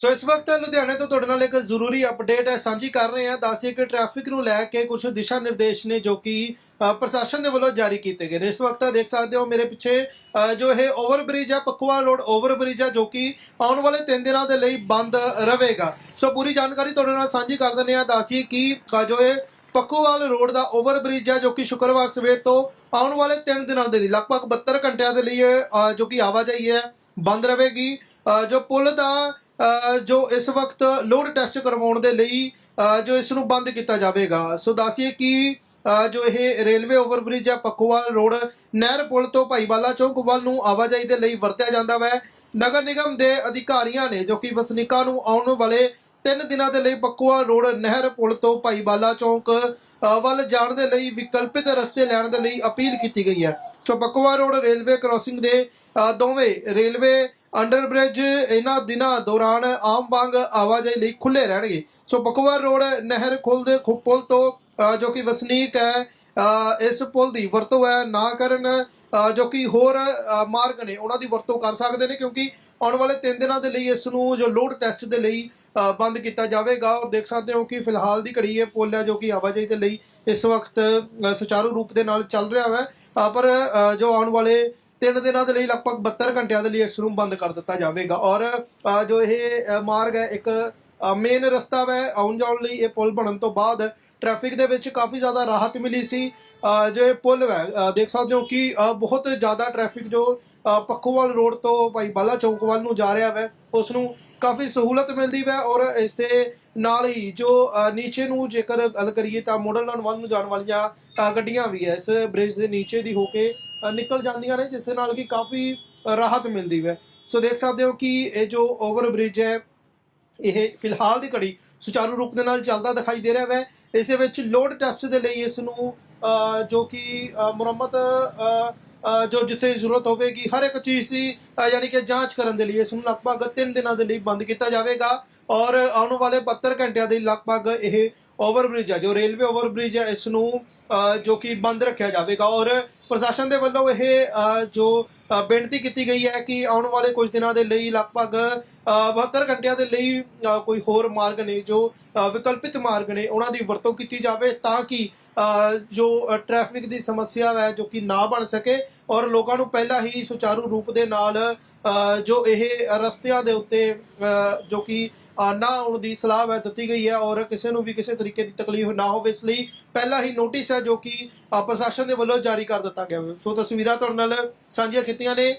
ਸੋ ਇਸ ਵਕਤ ਲੁਧਿਆਣੇ ਤੋਂ ਤੁਹਾਡੇ ਨਾਲ ਇੱਕ ਜ਼ਰੂਰੀ ਅਪਡੇਟ ਹੈ, ਸਾਂਝੀ ਕਰ ਰਹੇ ਹਾਂ। ਦੱਸਿਏ ਕਿ ਟ੍ਰੈਫਿਕ ਨੂੰ ਲੈ ਕੇ ਕੁਝ ਦਿਸ਼ਾ ਨਿਰਦੇਸ਼ ਨੇ ਜੋ ਕਿ ਪ੍ਰਸ਼ਾਸਨ ਦੇ ਵੱਲੋਂ ਜਾਰੀ ਕੀਤੇ ਗਏ ਨੇ। ਇਸ ਵਕਤ ਦੇਖ ਸਕਦੇ ਹੋ ਮੇਰੇ ਪਿੱਛੇ ਜੋ ਇਹ ਓਵਰਬ੍ਰਿਜ ਹੈ ਪਕਵਾਲ ਰੋਡ ਓਵਰਬ੍ਰਿਜ ਹੈ ਜੋ ਕਿ ਆਉਣ ਵਾਲੇ 3 ਦਿਨਾਂ ਦੇ ਲਈ ਬੰਦ ਰਹੇਗਾ। ਸੋ ਪੂਰੀ ਜਾਣਕਾਰੀ ਤੁਹਾਡੇ ਨਾਲ ਸਾਂਝੀ ਕਰ ਦਿੰਦੇ ਹਾਂ। ਦੱਸਿਏ ਕਿ ਜੋ ਇਹ ਪੱਕੋਵਾਲ ਰੋਡ ਦਾ ਓਵਰਬ੍ਰਿਜ ਹੈ ਜੋ ਕਿ ਸ਼ੁੱਕਰਵਾਰ ਸਵੇਰ ਤੋਂ ਆਉਣ ਵਾਲੇ 3 ਦਿਨਾਂ ਦੇ ਲਈ, ਲਗਭਗ 72 ਘੰਟਿਆਂ ਦੇ ਲਈ ਜੋ ਕਿ ਆਵਾਜਾਈ ਹੈ, ਬੰਦ ਰਹੇਗੀ। ਜੋ ਪੁਲ ਦਾ ਜੋ ਇਸ ਵਕਤ ਲੋਡ ਟੈਸਟ ਕਰਵਾਉਣ ਦੇ ਲਈ ਜੋ ਇਸ ਨੂੰ ਬੰਦ ਕੀਤਾ ਜਾਵੇਗਾ। ਸੋ ਦੱਸਿਏ ਕਿ ਜੋ ਇਹ ਰੇਲਵੇ ਓਵਰਬ੍ਰਿਜ ਹੈ ਪੱਕੋਵਾਲ ਰੋਡ, ਨਹਿਰ ਪੁਲ ਤੋਂ ਭਾਈਵਾਲਾ ਚੌਕ ਵੱਲ ਨੂੰ ਆਵਾਜਾਈ ਦੇ ਲਈ ਵਰਤਿਆ ਜਾਂਦਾ ਹੈ ਨਗਰ ਨਿਗਮ ਦੇ ਅਧਿਕਾਰੀਆਂ ਨੇ, ਜੋ ਕਿ ਵਸਨੀਕਾਂ ਨੂੰ ਆਉਣ ਵਾਲੇ ਤਿੰਨ ਦਿਨਾਂ ਦੇ ਲਈ ਪੱਕੋਵਾਲ ਰੋਡ, ਨਹਿਰ ਪੁਲ ਤੋਂ ਭਾਈਵਾਲਾ ਚੌਕ ਵੱਲ ਜਾਣ ਦੇ ਲਈ ਵਿਕਲਪਿਤ ਰਸਤੇ ਲੈਣ ਦੇ ਲਈ ਅਪੀਲ ਕੀਤੀ ਗਈ ਹੈ। So Pakkowal road railway crossing ਦੇ ਦੋਵੇਂ ਰੇਲਵੇ ਅੰਡਰਬ੍ਰਿਜ ਇਹਨਾਂ ਦਿਨਾਂ ਦੌਰਾਨ ਆਮ ਵਾਂਗ ਆਵਾਜਾਈ ਲਈ ਖੁੱਲੇ ਰਹਿਣਗੇ। ਸੋ ਪਕਵਾਰ ਰੋਡ, ਨਹਿਰ ਖੁੱਲ ਦੇ ਖੁ- ਪੁਲ ਤੋਂ ਜੋ ਕਿ ਵਸਨੀਕ ਹੈ ਇਸ ਪੁਲ ਦੀ ਵਰਤੋਂ ਹੈ, ਨਾ ਕਰਨ ਜੋ ਕਿ ਹੋਰ ਮਾਰਗ ਨੇ ਉਹਨਾਂ ਦੀ ਵਰਤੋਂ ਕਰ ਸਕਦੇ ਨੇ ਕਿਉਂਕਿ ਆਉਣ ਵਾਲੇ 3 ਦਿਨਾਂ ਦੇ ਲਈ ਇਸ ਨੂੰ ਜੋ ਲੋਡ ਟੈਸਟ ਦੇ ਲਈ ਬੰਦ ਕੀਤਾ ਜਾਵੇਗਾ। ਔਰ ਦੇਖ ਸਕਦੇ ਹੋ ਕਿ ਫਿਲਹਾਲ ਦੀ ਘੜੀ ਇਹ ਪੁਲ ਹੈ ਜੋ ਕਿ ਆਵਾਜਾਈ ਦੇ ਲਈ ਇਸ ਵਕਤ ਸੁਚਾਰੂ ਰੂਪ ਦੇ ਨਾਲ ਚੱਲ ਰਿਹਾ ਹੈ। ਪਰ ਜੋ ਆਉਣ ਵਾਲੇ ਤਿੰਨ ਦਿਨਾਂ ਦੇ ਲਈ ਲਗਭਗ 72 ਘੰਟਿਆਂ ਦੇ ਲਈ ਇਸ ਨੂੰ ਬੰਦ ਕਰ ਦਿੱਤਾ ਜਾਵੇਗਾ। ਔਰ ਜੋ ਇਹ ਮਾਰਗ ਹੈ ਇੱਕ ਮੇਨ ਰਸਤਾ ਹੈ ਆਉਣ ਜਾਣ ਲਈ ਇਹ ਪੁਲ ਬਣਨ ਤੋਂ ਬਾਅਦ ਟ੍ਰੈਫਿਕ ਦੇ ਵਿੱਚ ਕਾਫੀ ਜ਼ਿਆਦਾ ਰਾਹਤ ਮਿਲੀ ਸੀ। ਜੋ ਇਹ ਪੁਲ ਹੈ ਦੇਖ ਸਕਦੇ ਹੋ ਕਿ ਬਹੁਤ ਜ਼ਿਆਦਾ ਟ੍ਰੈਫਿਕ ਜੋ ਅ, ਪੱਖੋਵਾਲ ਰੋਡ ਤੋਂ ਭਾਈ ਬਾਲਾ ਚੌਂਕ ਵੱਲ ਨੂੰ ਜਾ ਰਿਹਾ ਹੈ ਉਸ ਨੂੰ ਕਾਫੀ ਸਹੂਲਤ ਮਿਲਦੀ ਹੈ ਔਰ ਇਸ ਦੇ ਨਾਲ ਹੀ ਜੋ ਨੀਚੇ ਨੂੰ ਜੇਕਰ ਗੱਲ ਕਰੀਏ ਤਾਂ ਮੋਡਲ ਲਾਈਨ ਵੱਲ ਨੂੰ ਜਾਣ ਵਾਲੀਆਂ ਗੱਡੀਆਂ ਵੀ ਹੈ। ਇਸ ਬ੍ਰਿਜ ਦੇ ਨੀਚੇ ਦੀ ਹੋ ਕੇ ਨਿਕਲ ਜਾਂਦੀਆਂ ਨੇ, ਜਿਸ ਦੇ ਨਾਲ ਕਿ ਕਾਫੀ ਰਾਹਤ ਮਿਲਦੀ ਹੈ। ਸੋ ਦੇਖ ਸਕਦੇ ਹੋ ਕਿ ਇਹ ਜੋ ਓਵਰ ਬ੍ਰਿਜ ਹੈ, ਇਹ ਫਿਲਹਾਲ ਦੀ ਘੜੀ ਸੁਚਾਰੂ ਰੂਪ ਦੇ ਨਾਲ ਚੱਲਦਾ ਦਿਖਾਈ ਦੇ ਰਿਹਾ ਹੈ ਇਸ ਵਿੱਚ ਲੋਡ ਟੈਸਟ ਦੇ ਲਈ ਇਸ ਨੂੰ ਜੋ ਕਿ ਮੁਰੰਮਤ ਜੋ ਜਿੱਥੇ ਜ਼ਰੂਰਤ ਹੋਵੇਗੀ, ਹਰ ਇੱਕ ਚੀਜ਼ ਦੀ ਯਾਨੀ ਕਿ ਜਾਂਚ ਕਰਨ ਦੇ ਲਈ ਇਸ ਨੂੰ ਲਗਭਗ 3 ਦਿਨਾਂ ਦੇ ਲਈ ਬੰਦ ਕੀਤਾ ਜਾਵੇਗਾ। ਔਰ ਆਉਣ ਵਾਲੇ 72 ਘੰਟਿਆਂ ਦੇ ਲਗਭਗ ਇਹ ਓਵਰਬ੍ਰਿਜ ਹੈ ਜੋ ਰੇਲਵੇ ਓਵਰਬ੍ਰਿਜ ਹੈ ਇਸ ਨੂੰ ਜੋ ਕਿ ਬੰਦ ਰੱਖਿਆ ਜਾਵੇਗਾ ਔਰ ਪ੍ਰਸ਼ਾਸਨ ਦੇ ਵੱਲੋਂ ਇਹ ਜੋ ਬੇਨਤੀ ਕੀਤੀ ਗਈ ਹੈ ਕਿ ਆਉਣ ਵਾਲੇ ਕੁਝ ਦਿਨਾਂ ਦੇ ਲਈ ਲਗਭਗ ਅ, 72 ਘੰਟਿਆਂ ਦੇ ਲਈ ਕੋਈ ਹੋਰ ਮਾਰਗ ਨੇ ਜੋ ਵਿਕਲਪਿਤ ਮਾਰਗ ਨੇ ਉਹਨਾਂ ਦੀ ਵਰਤੋਂ ਕੀਤੀ ਜਾਵੇ ਤਾਂ ਕਿ ਜੋ ਅ, ਟ੍ਰੈਫਿਕ ਦੀ ਸਮੱਸਿਆ ਹੈ ਜੋ ਕਿ ਨਾ ਬਣ ਸਕੇ ਔਰ ਲੋਕਾਂ ਨੂੰ ਪਹਿਲਾਂ ਹੀ ਸੁਚਾਰੂ ਰੂਪ ਦੇ ਨਾਲ ਜੋ ਇਹ ਰਸਤਿਆਂ ਦੇ ਉੱਤੇ ਜੋ ਕਿ ਨਾ ਆਉਣ ਦੀ ਸਲਾਹ ਹੈ ਦਿੱਤੀ ਗਈ ਹੈ ਔਰ ਕਿਸੇ ਨੂੰ ਵੀ ਕਿਸੇ ਤਰੀਕੇ ਦੀ ਤਕਲੀਫ ਨਾ ਹੋਵੇ, ਇਸ ਲਈ ਪਹਿਲਾਂ ਹੀ ਨੋਟਿਸ ਹੈ ਜੋ ਕਿ ਪ੍ਰਸ਼ਾਸਨ ਦੇ ਵੱਲੋਂ ਜਾਰੀ ਕਰ ਦਿੱਤਾ ਗਿਆ। ਹੈ ਸੋ ਤਸਵੀਰਾਂ ਤੁਹਾਡੇ ਨਾਲ ਸਾਂਝੀਆਂ ਕੀਤੀਆਂ ਨੇ।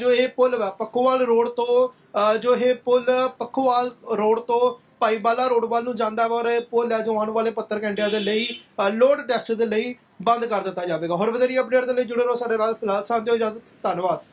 ਜੋ ਇਹ ਪੁਲ ਹੈ ਪੱਖੋਵਾਲ ਰੋਡ ਤੋਂ ਜੋ ਇਹ ਪੁਲ ਪੱਖੋਵਾਲ ਰੋਡ ਤੋਂ ਭਾਈਬਾਲਾ ਰੋਡ ਵੱਲ ਨੂੰ ਜਾਂਦਾ ਵਾ ਔਰ ਇਹ ਪੁਲ ਹੈ ਜੋ ਆਉਣ ਵਾਲੇ 72 ਘੰਟਿਆਂ ਦੇ ਲਈ ਲੋਡ ਟੈਸਟ ਦੇ ਲਈ ਬੰਦ ਕਰ ਦਿੱਤਾ ਜਾਵੇਗਾ। ਹੋਰ ਵਧੇਰੀ ਅਪਡੇਟ ਦੇ ਲਈ ਜੁੜੇ ਰਹੋ ਸਾਡੇ ਨਾਲ। ਫਿਲਹਾਲ ਸਾਨੂੰ ਦਿਓ ਇਜਾਜ਼ਤ, ਧੰਨਵਾਦ।